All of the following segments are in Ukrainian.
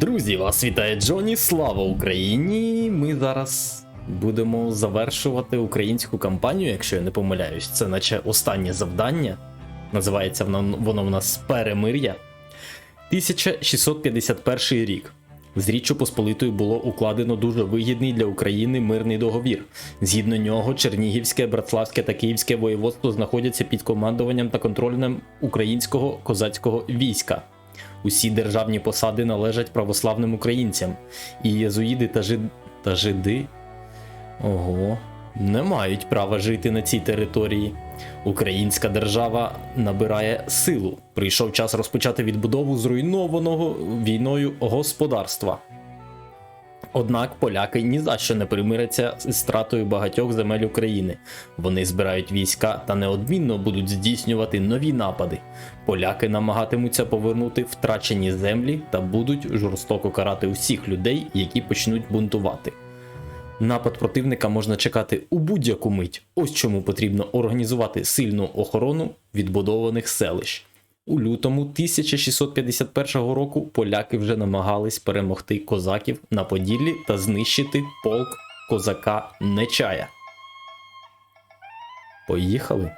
Друзі, вас вітає Джоні. Слава Україні! Ми зараз будемо завершувати українську кампанію, якщо я не помиляюсь. Це наче останнє завдання. Називається воно, воно в нас Перемир'я. 1651 рік. З Річчю Посполитою було укладено дуже вигідний для України мирний договір. Згідно нього, Чернігівське, Братславське та Київське воєводство знаходяться під командуванням та контролем українського козацького війська. Усі державні посади належать православним українцям, і єзуїди та, жид... та жиди ого, не мають права жити на цій території. Українська держава набирає силу. Прийшов час розпочати відбудову зруйнованого війною господарства. Однак поляки ні за що не примиряться з стратою багатьох земель України. Вони збирають війська та неодмінно будуть здійснювати нові напади. Поляки намагатимуться повернути втрачені землі та будуть жорстоко карати усіх людей, які почнуть бунтувати. Напад противника можна чекати у будь-яку мить. Ось чому потрібно організувати сильну охорону відбудованих селищ. У лютому 1651 року поляки вже намагались перемогти козаків на Поділлі та знищити полк козака Нечая. Поїхали.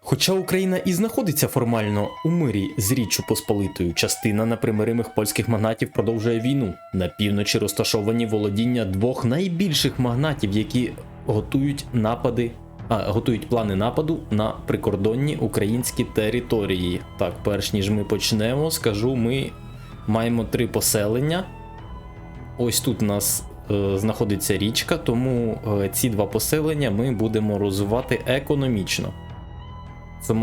Хоча Україна і знаходиться формально у мирі з Річчю Посполитою, частина непримиримих польських магнатів продовжує війну. На півночі розташовані володіння двох найбільших магнатів, які готують напади, готують плани нападу на прикордонні українські території. Так, перш ніж ми почнемо, скажу, ми маємо три поселення. Ось тут у нас е, знаходиться річка, тому е, ці два поселення ми будемо розвивати економічно.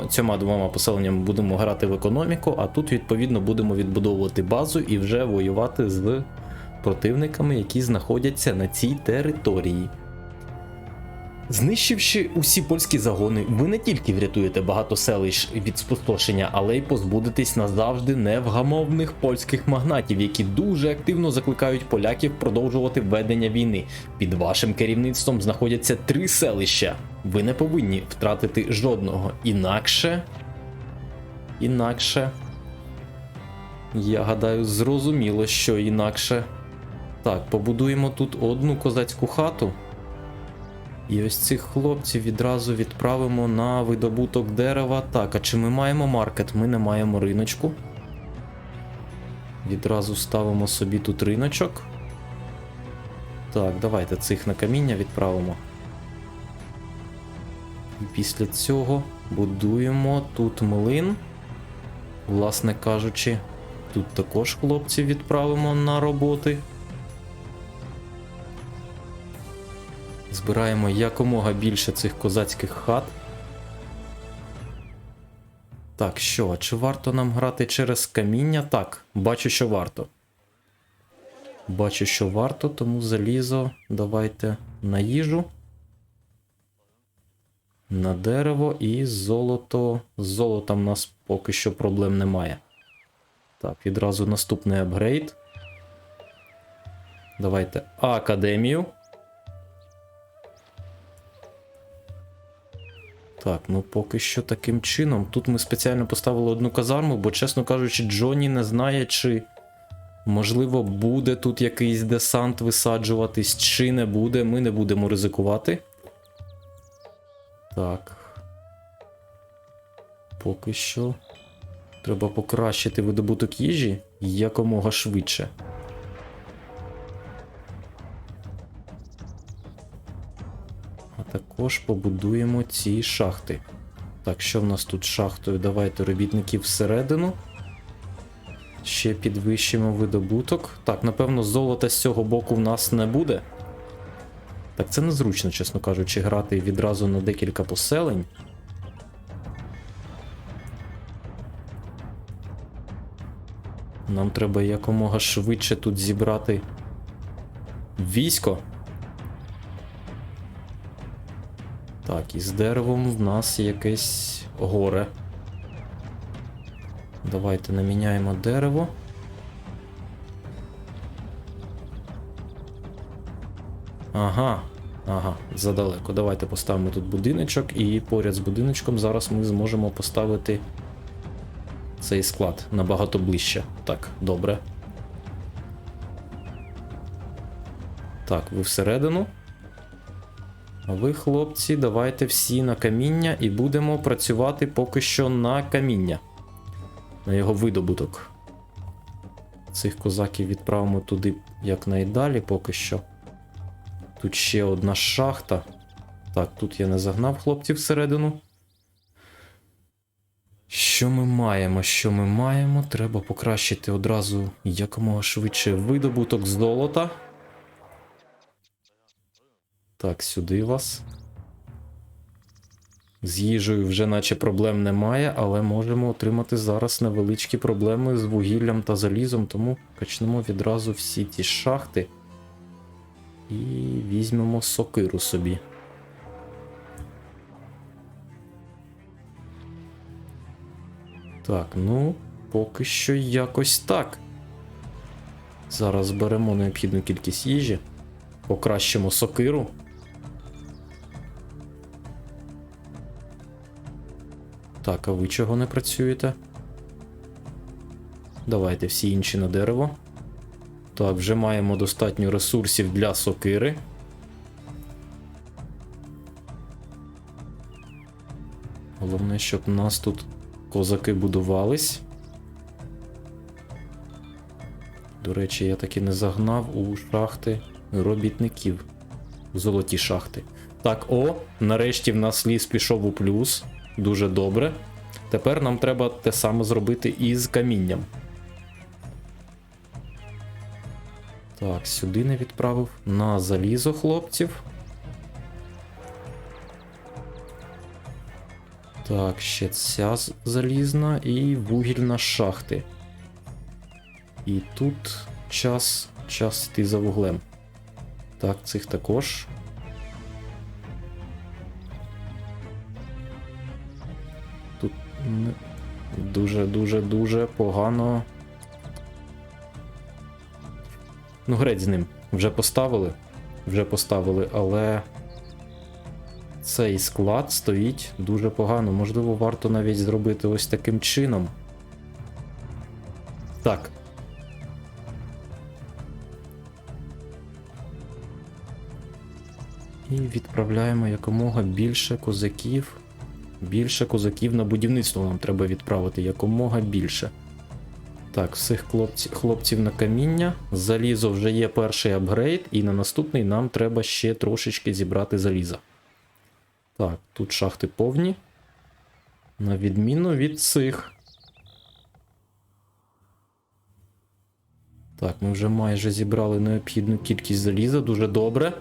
Цьома двома поселеннями будемо грати в економіку, а тут, відповідно, будемо відбудовувати базу і вже воювати з противниками, які знаходяться на цій території. Знищивши усі польські загони, ви не тільки врятуєте багато селищ від спустошення, але й позбудетесь назавжди невгамовних польських магнатів, які дуже активно закликають поляків продовжувати ведення війни. Під вашим керівництвом знаходяться три селища. Ви не повинні втратити жодного. Інакше. Інакше. Я гадаю, зрозуміло, що інакше. Так, побудуємо тут одну козацьку хату. І ось цих хлопців відразу відправимо на видобуток дерева. Так, а чи ми маємо маркет? Ми не маємо риночку. Відразу ставимо собі тут риночок. Так, давайте цих на каміння відправимо. І після цього будуємо тут млин. Власне кажучи, тут також хлопців відправимо на роботи. Збираємо якомога більше цих козацьких хат. Так, що, чи варто нам грати через каміння? Так, бачу, що варто. Бачу, що варто, тому залізо давайте на їжу. На дерево і золото. З золотом у нас поки що проблем немає. Так, відразу наступний апгрейд. Давайте академію. Так, ну поки що таким чином. Тут ми спеціально поставили одну казарму, бо, чесно кажучи, Джоні не знає, чи можливо буде тут якийсь десант висаджуватись, чи не буде. Ми не будемо ризикувати. Так. Поки що. Треба покращити видобуток їжі якомога швидше. Також побудуємо ці шахти. Так, що в нас тут шахтою? Давайте робітників всередину. Ще підвищимо видобуток. Так, напевно, золота з цього боку в нас не буде. Так, це незручно, чесно кажучи, грати відразу на декілька поселень. Нам треба якомога швидше тут зібрати військо. Так, і з деревом в нас якесь горе. Давайте наміняємо дерево. Ага, ага, задалеко. Давайте поставимо тут будиночок, і поряд з будиночком зараз ми зможемо поставити цей склад набагато ближче. Так, добре. Так, ви всередину. А ви, хлопці, давайте всі на каміння і будемо працювати поки що на каміння. На його видобуток. Цих козаків відправимо туди якнайдалі поки що. Тут ще одна шахта. Так, тут я не загнав хлопців всередину. Що ми маємо? Що ми маємо? Треба покращити одразу якомога швидше видобуток золота. Так, сюди вас. З їжею вже наче проблем немає, але можемо отримати зараз невеличкі проблеми з вугіллям та залізом, тому качнемо відразу всі ті шахти і візьмемо сокиру собі. Так, ну, поки що якось так. Зараз беремо необхідну кількість їжі, покращимо сокиру. Так, а ви чого не працюєте? Давайте всі інші на дерево. Так, вже маємо достатньо ресурсів для сокири. Головне, щоб у нас тут козаки будувались. До речі, я таки не загнав у шахти робітників. Золоті шахти. Так, о, нарешті в нас ліс пішов у плюс. Дуже добре. Тепер нам треба те саме зробити і з камінням. Так, сюди не відправив. На залізо хлопців. Так, ще ця залізна і вугільна шахти. І тут час, час йти за вуглем. Так, цих також. Тут не- дуже, дуже, дуже погано. Ну, греть з ним. Вже поставили. Вже поставили, але цей склад стоїть дуже погано. Можливо, варто навіть зробити ось таким чином. Так. І відправляємо якомога більше козаків. Більше козаків на будівництво нам треба відправити якомога більше. Так, всіх хлопці, хлопців на каміння. Залізо вже є перший апгрейд, і на наступний нам треба ще трошечки зібрати заліза. Так, тут шахти повні. На відміну від цих. Так, ми вже майже зібрали необхідну кількість заліза, дуже добре.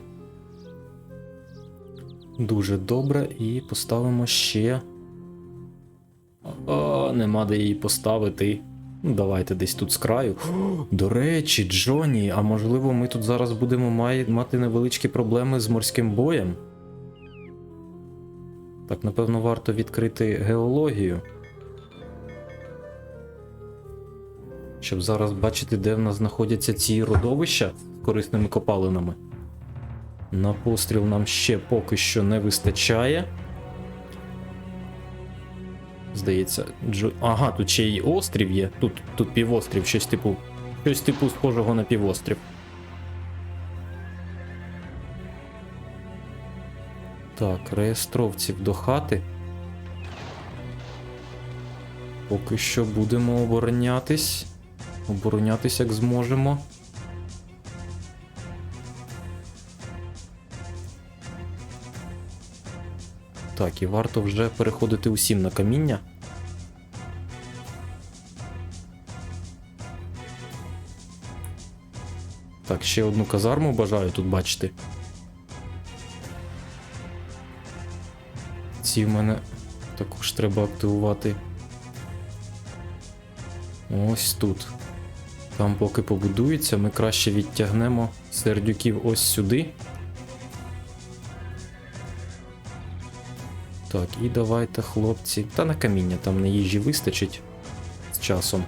Дуже добре, і поставимо ще. О, нема де її поставити. Ну, давайте десь тут з краю. До речі, Джоні, а можливо, ми тут зараз будемо мати невеличкі проблеми з морським боєм. Так, напевно, варто відкрити геологію. Щоб зараз бачити, де в нас знаходяться ці родовища з корисними копалинами. На постріл нам ще поки що не вистачає. Здається, Джо... Ага, тут ще й острів є. Тут, тут півострів, щось типу. Щось типу схожого на півострів. Так, реєстровців до хати. Поки що будемо оборонятись. Оборонятись як зможемо. Так, і варто вже переходити усім на каміння. Так, ще одну казарму бажаю тут бачити. Ці в мене також треба активувати. Ось тут. Там поки побудується, ми краще відтягнемо сердюків ось сюди. Так, і давайте, хлопці. Та на каміння там на їжі вистачить з часом.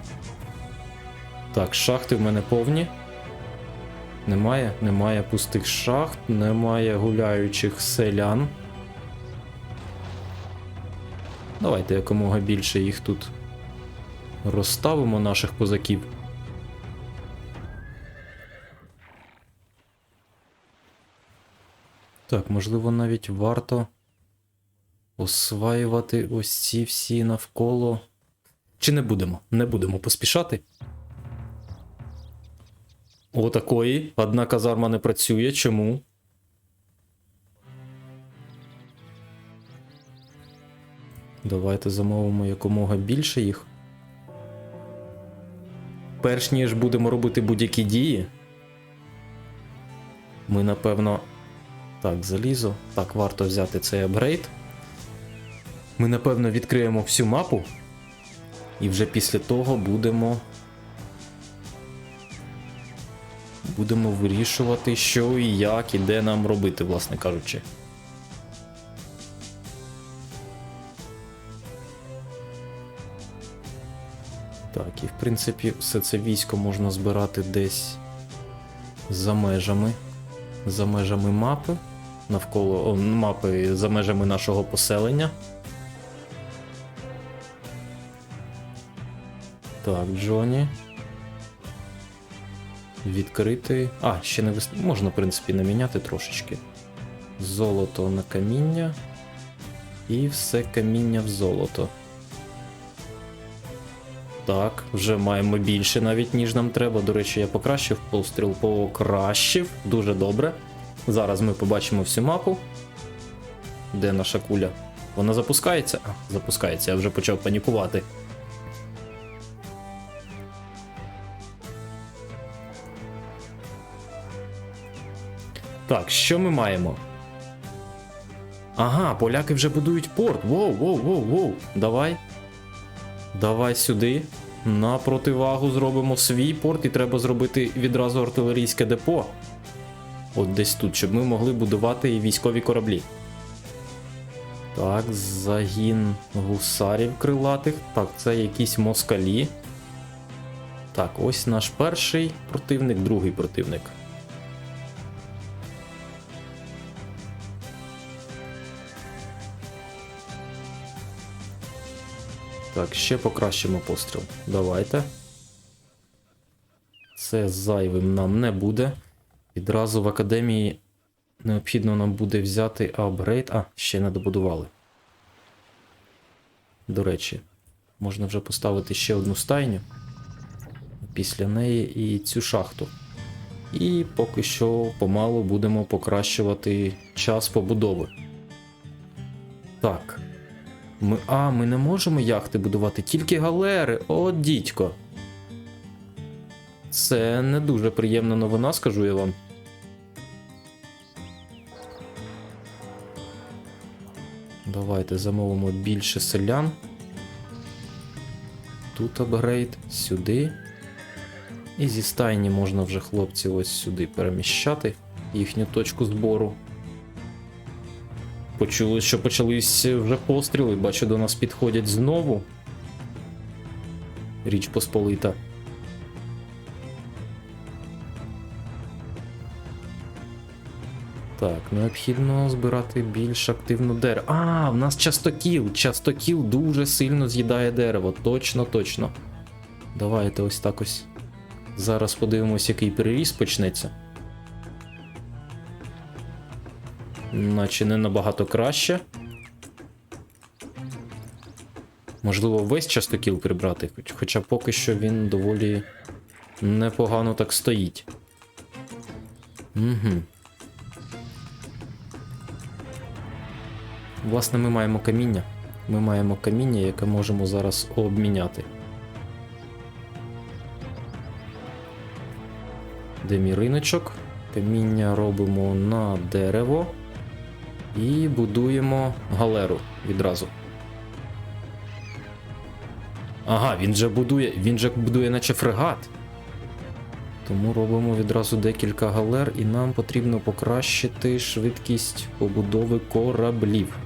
Так, шахти в мене повні. Немає, немає пустих шахт, немає гуляючих селян. Давайте якомога більше їх тут Розставимо наших козаків. Так, можливо, навіть варто осваювати ось ці всі навколо. Чи не будемо? Не будемо поспішати. Отакої. Одна казарма не працює. Чому? Давайте замовимо якомога більше їх. Перш ніж будемо робити будь-які дії. Ми, напевно. Так, залізо. Так, варто взяти цей апгрейд. Ми, напевно, відкриємо всю мапу. І вже після того будемо. Будемо вирішувати, що і як, і де нам робити, власне кажучи. Так, і в принципі, все це військо можна збирати десь за межами. За межами мапи. Навколо о, мапи за межами нашого поселення. Так, Джоні. Відкрити. А, ще не вис... Можна, в принципі, наміняти трошечки. Золото на каміння. І все каміння в золото. Так, вже маємо більше навіть, ніж нам треба. До речі, я покращив постріл, покращив. Дуже добре. Зараз ми побачимо всю мапу. Де наша куля? Вона запускається? А, запускається, я вже почав панікувати. Так, що ми маємо? Ага, поляки вже будують порт. Воу, воу, воу, воу. Давай. Давай сюди. На противагу зробимо свій порт, і треба зробити відразу артилерійське депо. От десь тут, щоб ми могли будувати військові кораблі. Так, загін гусарів крилатих. Так, це якісь москалі. Так, ось наш перший противник, другий противник. Так, ще покращимо постріл. Давайте. Це зайвим нам не буде. Відразу в академії необхідно нам буде взяти апгрейд. А, ще не добудували. До речі, можна вже поставити ще одну стайню. Після неї і цю шахту. І поки що помалу будемо покращувати час побудови. Так. Ми, а, ми не можемо яхти будувати, тільки галери. О, дідько. Це не дуже приємна новина, скажу я вам. Давайте замовимо більше селян. Тут апгрейд, сюди. І зі стайні можна вже хлопців ось сюди переміщати їхню точку збору. Почули, що почались вже постріли, бачу, до нас підходять знову. Річ Посполита. Так, необхідно збирати більш активну дерево. А, в нас частокіл. Частокіл дуже сильно з'їдає дерево. Точно, точно. Давайте ось так ось. Зараз подивимось, який переріз почнеться. Наче не набагато краще. Можливо, весь частокіл прибрати, хоч- хоча поки що він доволі непогано так стоїть. Угу. Власне, ми маємо каміння. Ми маємо каміння, яке можемо зараз обміняти. Де мій риночок? Каміння робимо на дерево і будуємо галеру відразу. Ага, він же будує, він же будує наче фрегат. Тому робимо відразу декілька галер, і нам потрібно покращити швидкість побудови кораблів.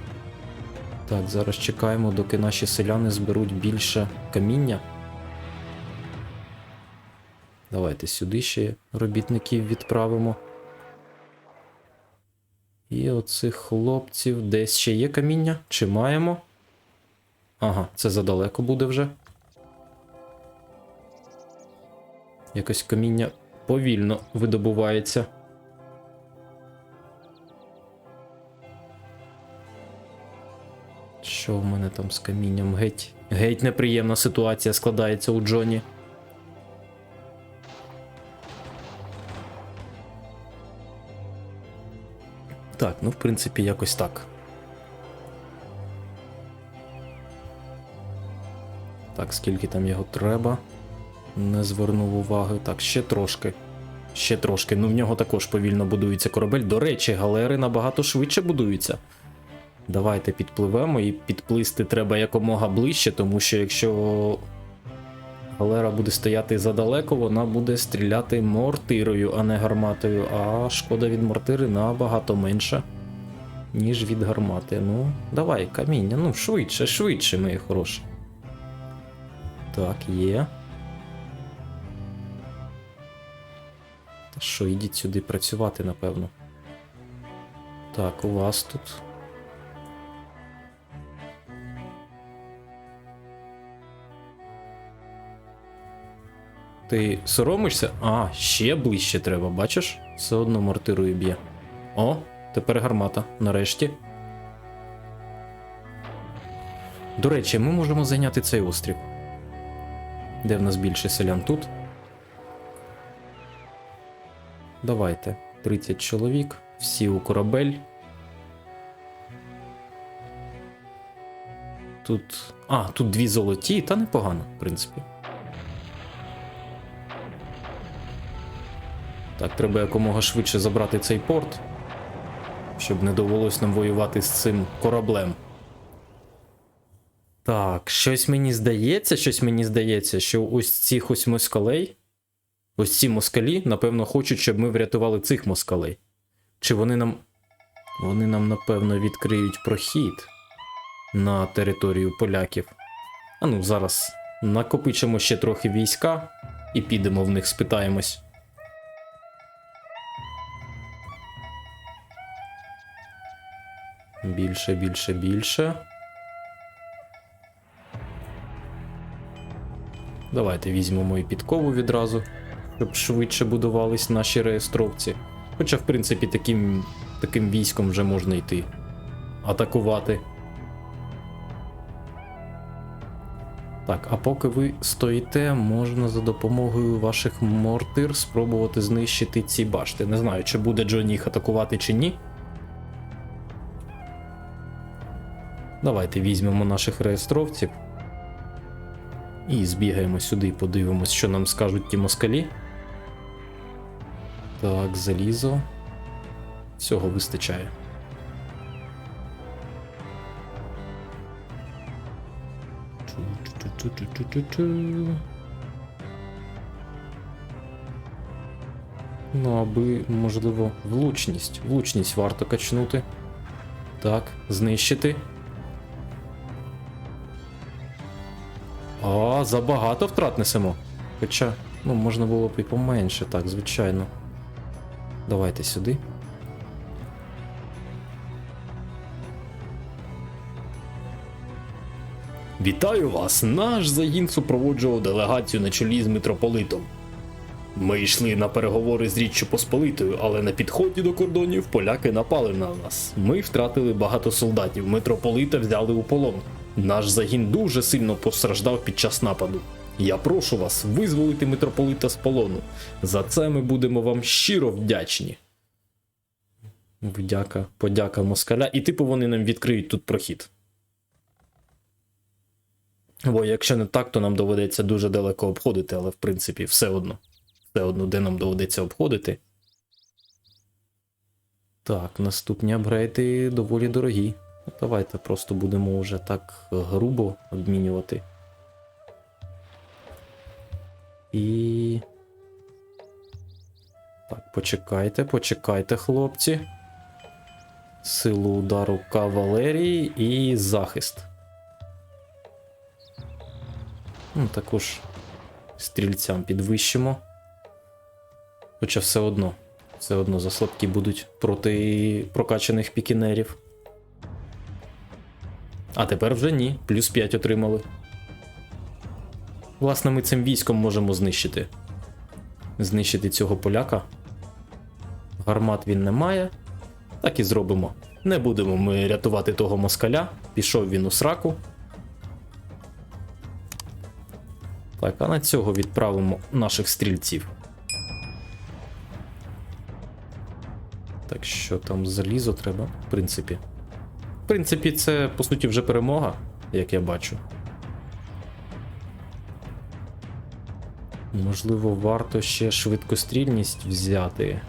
Так, зараз чекаємо, доки наші селяни зберуть більше каміння. Давайте сюди ще робітників відправимо. І оцих хлопців десь ще є каміння? Чи маємо? Ага, це задалеко буде вже. Якось каміння повільно видобувається. Що в мене там з камінням? Геть. Геть неприємна ситуація складається у Джоні. Так, ну в принципі, якось так. Так, скільки там його треба? Не звернув уваги. Так, ще трошки. Ще трошки. Ну в нього також повільно будується корабель. До речі, галери набагато швидше будуються. Давайте підпливемо і підплисти треба якомога ближче, тому що якщо галера буде стояти задалеко, вона буде стріляти мортирою, а не гарматою. А шкода від мортири набагато менша, ніж від гармати. Ну, давай, каміння, ну швидше, швидше, мої хороші. Так, є. Та що, ідіть сюди працювати, напевно. Так, у вас тут. Ти соромишся? А, ще ближче треба, бачиш? Все одно мортирою б'є. О, тепер гармата, нарешті. До речі, ми можемо зайняти цей острів. Де в нас більше селян тут? Давайте. 30 чоловік, всі у корабель. Тут. А, тут дві золоті, та непогано, в принципі. Так, треба якомога швидше забрати цей порт, щоб не довелось нам воювати з цим кораблем. Так, щось мені здається, щось мені здається, що ось цих ось москалей, ось ці москалі, напевно, хочуть, щоб ми врятували цих москалей. Чи вони нам. Вони нам, напевно, відкриють прохід на територію поляків. А ну, зараз накопичимо ще трохи війська і підемо в них спитаємось. Більше, більше, більше. Давайте візьмемо і підкову відразу, щоб швидше будувались наші реєстровці. Хоча, в принципі, таким, таким військом вже можна йти. Атакувати. Так, а поки ви стоїте, можна за допомогою ваших мортир спробувати знищити ці башти. Не знаю, чи буде Джон їх атакувати чи ні. Давайте візьмемо наших реєстровців. І збігаємо сюди і подивимось, що нам скажуть ті москалі. Так, залізо. Цього вистачає. Ну, аби, можливо, влучність. Влучність варто качнути. Так, знищити. Забагато втрат несемо. Хоча, ну, можна було б і поменше, так, звичайно. Давайте сюди. Вітаю вас! Наш загін супроводжував делегацію на чолі з митрополитом. Ми йшли на переговори з Річчю Посполитою, але на підході до кордонів поляки напали на нас. Ми втратили багато солдатів, митрополита взяли у полон. Наш загін дуже сильно постраждав під час нападу. Я прошу вас визволити митрополита з полону. За це ми будемо вам щиро вдячні. Вдяка, подяка москаля. І типу вони нам відкриють тут прохід. Бо якщо не так, то нам доведеться дуже далеко обходити, але в принципі все одно. Все одно, де нам доведеться обходити. Так, наступні апгрейди доволі дорогі. Давайте просто будемо вже так грубо обмінювати. І. Так, почекайте, почекайте, хлопці. Силу удару кавалерії і захист. Ну, також стрільцям підвищимо. Хоча все одно, все одно заслабкі будуть проти прокачаних пікінерів. А тепер вже ні, плюс 5 отримали. Власне, ми цим військом можемо знищити знищити цього поляка. Гармат він не має. Так і зробимо. Не будемо ми рятувати того москаля. Пішов він у сраку. Так, а на цього відправимо наших стрільців. Так що там залізо треба, в принципі. Принципі, це по суті вже перемога, як я бачу. Можливо, варто ще швидкострільність взяти.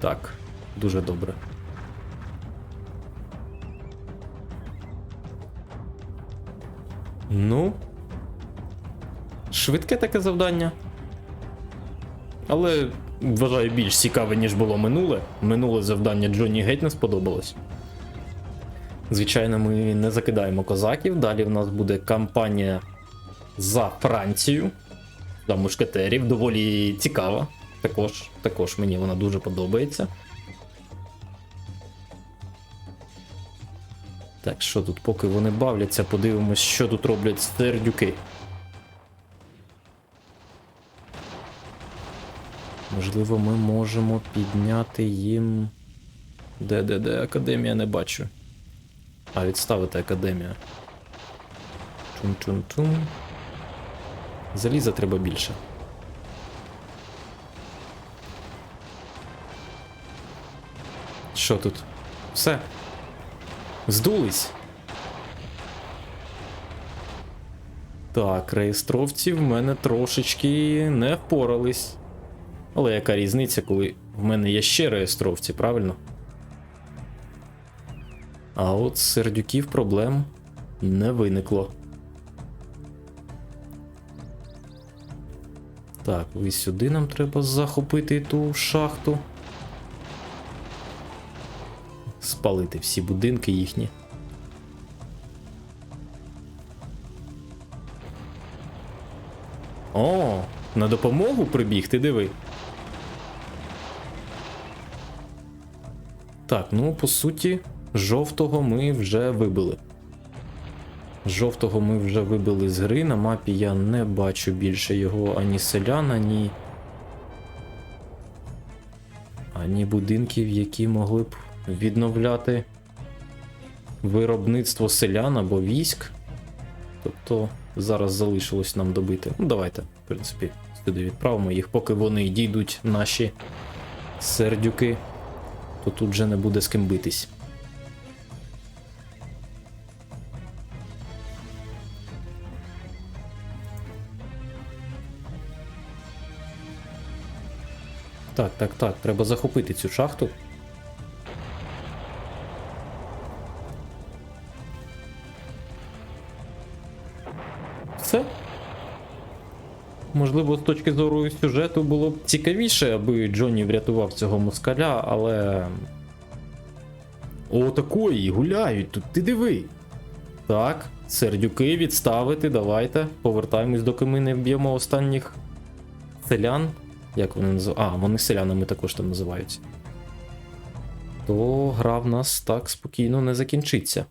Так, дуже добре. Ну. Швидке таке завдання. Але вважаю більш цікаве, ніж було минуле. Минуле завдання Джонні геть не сподобалось. Звичайно, ми не закидаємо козаків. Далі в нас буде кампанія за Францію. За мушкетерів. Доволі цікава. Також, також мені вона дуже подобається. Так, що тут, поки вони бавляться, подивимось, що тут роблять стердюки. Можливо, ми можемо підняти їм. Де, де, де академія не бачу. А, відставити академію. Чум-чум-чум. Заліза треба більше. Що тут? Все. Здулись. Так, реєстровці в мене трошечки не впорались. Але яка різниця, коли в мене є ще реєстровці, правильно? А от з сердюків проблем не виникло. Так, ви сюди нам треба захопити ту шахту. Спалити всі будинки їхні. О, на допомогу прибігти, диви. Так, ну по суті, жовтого ми вже вибили. Жовтого ми вже вибили з гри. На мапі я не бачу більше його ані селян, ані. Ані будинків, які могли б відновляти виробництво селян або військ. Тобто зараз залишилось нам добити. Ну, давайте, в принципі, сюди відправимо їх, поки вони дійдуть наші сердюки, то тут вже не буде з ким битись. Так, так, так, треба захопити цю шахту. Точки зору сюжету було б цікавіше, аби Джонні врятував цього москаля, але. О, такої, гуляють тут, ти диви. Так, сердюки відставити, давайте. Повертаємось, доки ми не вб'ємо останніх селян. Як вони називаються? А, вони селянами також там називаються. То гра в нас так спокійно не закінчиться.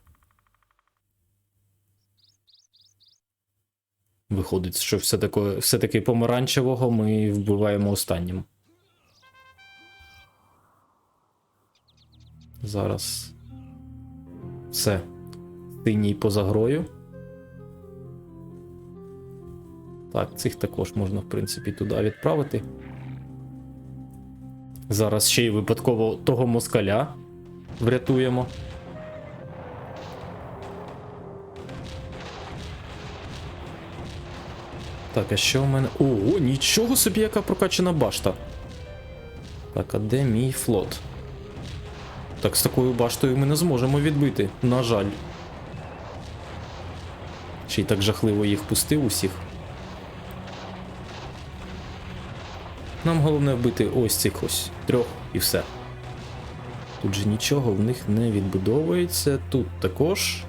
Виходить, що все таки, все таки помаранчевого ми вбиваємо останнім. Зараз. Все. Синій поза грою. Так, цих також можна, в принципі, туди відправити. Зараз ще й випадково того москаля врятуємо. Так, а що в мене. Ого, нічого собі, яка прокачана башта. Так, а де мій флот? Так, з такою баштою ми не зможемо відбити, на жаль. Ще й так жахливо їх пустив усіх. Нам головне вбити ось цих ось трьох і все. Тут же нічого в них не відбудовується. Тут також.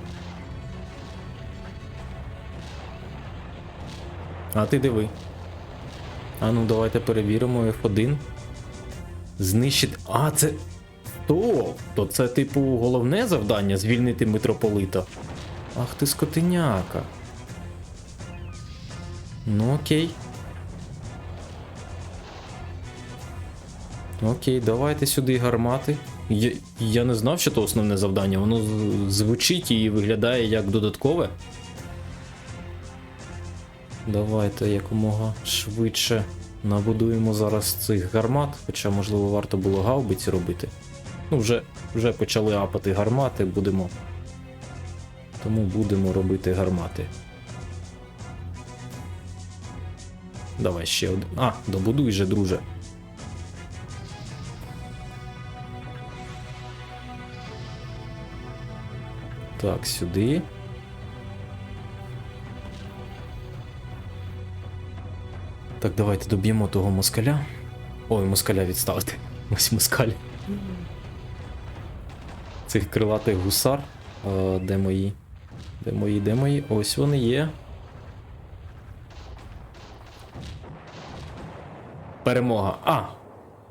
А ти диви. А ну давайте перевіримо F1. Знищить. А, це. То, то це, типу, головне завдання звільнити митрополита. Ах ти скотиняка. Ну окей. Окей, давайте сюди гармати. Я я не знав, що це основне завдання. Воно звучить і виглядає як додаткове. Давайте якомога швидше набудуємо зараз цих гармат, хоча, можливо, варто було гаубиці робити. Ну, вже, вже почали апати гармати, будемо. Тому будемо робити гармати. Давай ще один. А, добудуй же, друже. Так, сюди. Так, давайте доб'ємо того москаля. Ой, москаля відставити. Ось москаль. Цих крилатих гусар. Е, де мої? Де мої, де мої? Ось вони є. Перемога. А!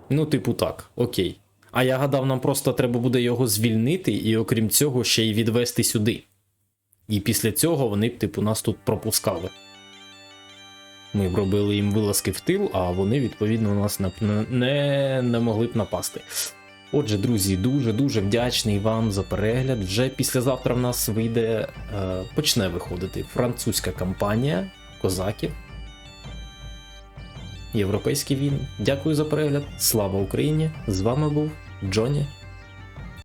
Ну, типу так, окей. А я гадав, нам просто треба буде його звільнити і, окрім цього, ще й відвести сюди. І після цього вони б, типу, нас тут пропускали. Ми б робили їм вилазки в тил, а вони, відповідно, нас не, не могли б напасти. Отже, друзі, дуже-дуже вдячний вам за перегляд. Вже післязавтра в нас вийде, е, почне виходити французька кампанія козаків. Європейські війни. Дякую за перегляд. Слава Україні! З вами був Джоні